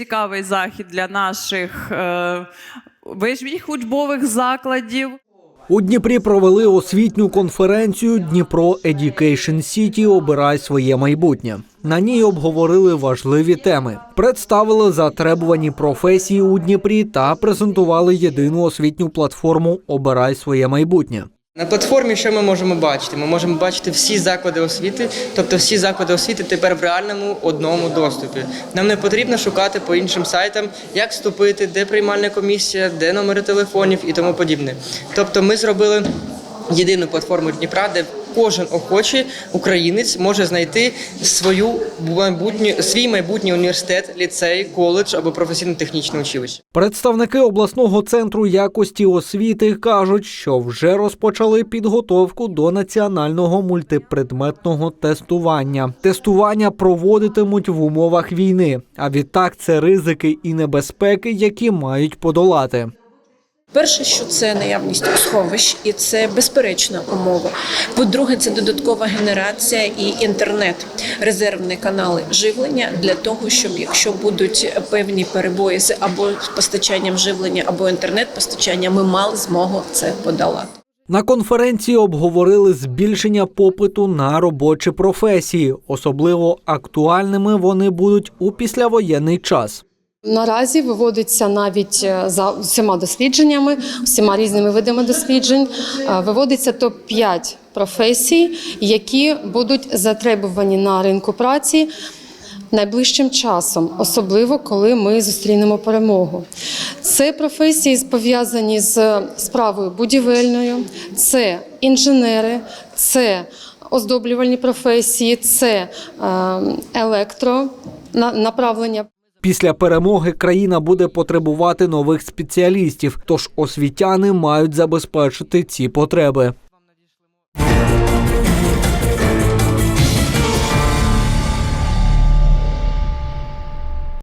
цікавий захід для наших е, вищих учбових закладів. У Дніпрі провели освітню конференцію Дніпро Education City Обирай своє майбутнє. На ній обговорили важливі теми, представили затребувані професії у Дніпрі та презентували єдину освітню платформу Обирай своє майбутнє. На платформі що ми можемо бачити? Ми можемо бачити всі заклади освіти, тобто всі заклади освіти тепер в реальному одному доступі. Нам не потрібно шукати по іншим сайтам, як вступити, де приймальна комісія, де номери телефонів і тому подібне. Тобто, ми зробили єдину платформу Дніпра, де кожен охочий українець може знайти свою майбутню свій майбутній університет, ліцей, коледж або професійно-технічне училище. Представники обласного центру якості освіти кажуть, що вже розпочали підготовку до національного мультипредметного тестування. Тестування проводитимуть в умовах війни, а відтак це ризики і небезпеки, які мають подолати. Перше, що це наявність сховищ, і це безперечна умова. По-друге, це додаткова генерація і інтернет, резервні канали живлення для того, щоб якщо будуть певні перебої з або постачанням живлення, або інтернет-постачання, ми мали змогу це подолати. На конференції обговорили збільшення попиту на робочі професії. Особливо актуальними вони будуть у післявоєнний час. Наразі виводиться навіть е, за всіма дослідженнями, всіма різними видами досліджень, е, виводиться топ 5 професій, які будуть затребувані на ринку праці найближчим часом, особливо коли ми зустрінемо перемогу. Це професії пов'язані з справою будівельною, це інженери, це оздоблювальні професії, це е, електро на- направлення. Після перемоги країна буде потребувати нових спеціалістів, тож освітяни мають забезпечити ці потреби.